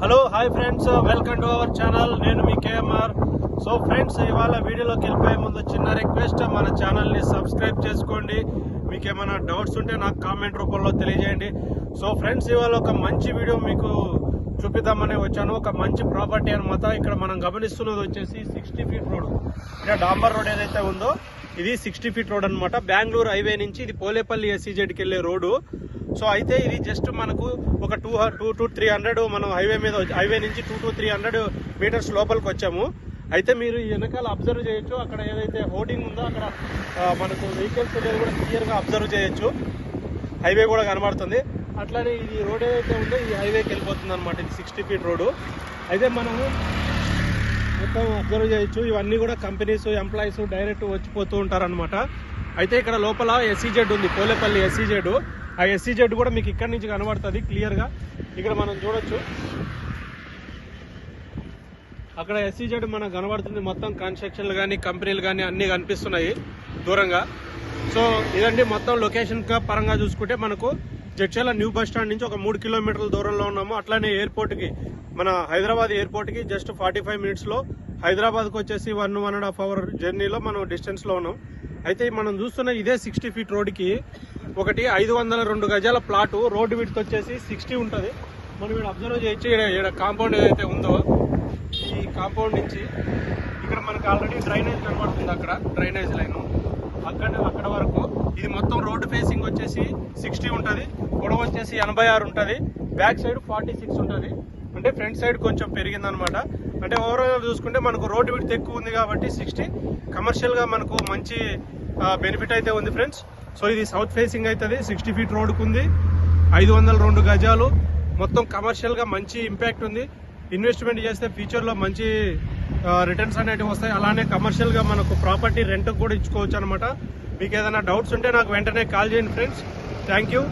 Hello hi friends welcome to our channel నేను మీ KMR. So friends ఇవాళ వీడియోలోకి వెళ్ళిపోయే ముందు చిన్న రిక్వెస్ట్ మన ఛానల్ని సబ్స్క్రైబ్ చేసుకోండి. మీకు ఏమైనా డౌట్స్ ఉంటే నాకు కామెంట్ రూపంలో తెలియజేయండి. సో ఫ్రెండ్స్ ఇవాళ ఒక మంచి వీడియో మీకు చూపిద్దామని వచ్చాను. ఒక మంచి ప్రాపర్టీ అనమాట ఇక్కడ మనం గమనిస్తున్నది వచ్చేసి సిక్స్టీ ఫీట్ రోడ్ ఇక్కడ డాంబర్ రోడ్ ఏదైతే ఉందో ఇది సిక్స్టీ ఫీట్ రోడ్ అనమాట బెంగళూరు హైవే నుంచి ఇది పోలేపల్లి ఎస్సీజెడ్కి వెళ్ళే రోడ్డు. సో అయితే ఇది జస్ట్ మనకు ఒక two two to three hundred మనం హైవే మీద హైవే నుంచి two to three hundred meters లోపలికి వచ్చాము. అయితే మీరు వెనకాల అబ్జర్వ్ చేయొచ్చు. అక్కడ ఏదైతే హోర్డింగ్ ఉందో అక్కడ మనకు వెహికల్స్ అనేది కూడా క్లియర్గా అబ్జర్వ్ చేయొచ్చు. హైవే కూడా కనబడుతుంది. అట్లానే ఇది రోడ్ ఏదైతే ఉందో ఈ హైవేకి వెళ్ళిపోతుంది అనమాట ఇది సిక్స్టీ ఫీట్ రోడ్డు. అయితే మనము మొత్తం అబ్జర్వ్ చేయొచ్చు. ఇవన్నీ కూడా కంపెనీస్ ఎంప్లాయీస్ డైరెక్ట్ వచ్చిపోతూ ఉంటారనమాట అయితే ఇక్కడ లోపల ఎస్సీజెడ్ ఉంది. పోలేపల్లి ఎస్సీజెడ్ ఆ ఎస్సీజెడ్ కూడా మీకు ఇక్కడ నుంచి కనబడుతుంది క్లియర్గా ఇక్కడ మనం చూడొచ్చు. అక్కడ ఎస్సీజెడ్ మనకు కనబడుతుంది. మొత్తం కన్స్ట్రక్షన్లు కానీ కంపెనీలు కానీ అన్నీ కనిపిస్తున్నాయి దూరంగా. సో ఇదండి మొత్తం లొకేషన్ పరంగా చూసుకుంటే మనకు జడ్చర్ల న్యూ బస్ స్టాండ్ నుంచి ఒక మూడు కిలోమీటర్ల దూరంలో ఉన్నాము. అట్లానే ఎయిర్పోర్ట్కి మన హైదరాబాద్ ఎయిర్పోర్ట్కి జస్ట్ ఫార్టీ ఫైవ్ మినిట్స్లో హైదరాబాద్కి వచ్చేసి one one and half hour జర్నీలో మనం డిస్టెన్స్లో ఉన్నాం. అయితే మనం చూస్తున్న ఇదే సిక్స్టీ ఫీట్ రోడ్కి ఒకటి ఐదు వందల రెండు గజాల ప్లాటు రోడ్డు విడ్త్ వచ్చేసి సిక్స్టీ ఉంటుంది. మనం ఇక్కడ అబ్జర్వ్ చేయొచ్చు. ఇక్కడ ఇక్కడ కాంపౌండ్ ఏదైతే ఉందో ఈ కాంపౌండ్ నుంచి ఇక్కడ మనకు ఆల్రెడీ డ్రైనేజ్ కనబడుతుంది అక్కడ డ్రైనేజ్ లైన్. అక్కడ అక్కడ వరకు. ఇది మొత్తం రోడ్డు ఫేసింగ్ వచ్చేసి సిక్స్టీ ఉంటుంది. పొడవు వచ్చేసి ఎనభై ఆరు ఉంటుంది. బ్యాక్ సైడ్ ఫార్టీ సిక్స్ ఉంటుంది. అంటే ఫ్రంట్ సైడ్ కొంచెం పెరిగిందనమాట. అంటే ఓవరాల్ చూసుకుంటే మనకు రోడ్డు విడ్త్ ఎక్కువ ఉంది కాబట్టి సిక్స్టీ కమర్షియల్గా మనకు మంచి బెనిఫిట్ అయితే ఉంది ఫ్రెండ్స్ సో ఇది సౌత్ ఫేసింగ్ అవుతుంది సిక్స్టీ ఫీట్ రోడ్కు ఉంది. ఐదు వందల రెండు గజాలు. మొత్తం కమర్షియల్గా మంచి ఇంపాక్ట్ ఉంది. ఇన్వెస్ట్మెంట్ చేస్తే ఫ్యూచర్లో మంచి రిటర్న్స్ అనేటివి వస్తాయి. అలానే కమర్షియల్గా మనకు ప్రాపర్టీ రెంట్కి కూడా ఇచ్చుకోవచ్చు అనమాట మీకు ఏదైనా డౌట్స్ ఉంటే నాకు వెంటనే కాల్ చేయండి ఫ్రెండ్స్ థ్యాంక్ యూ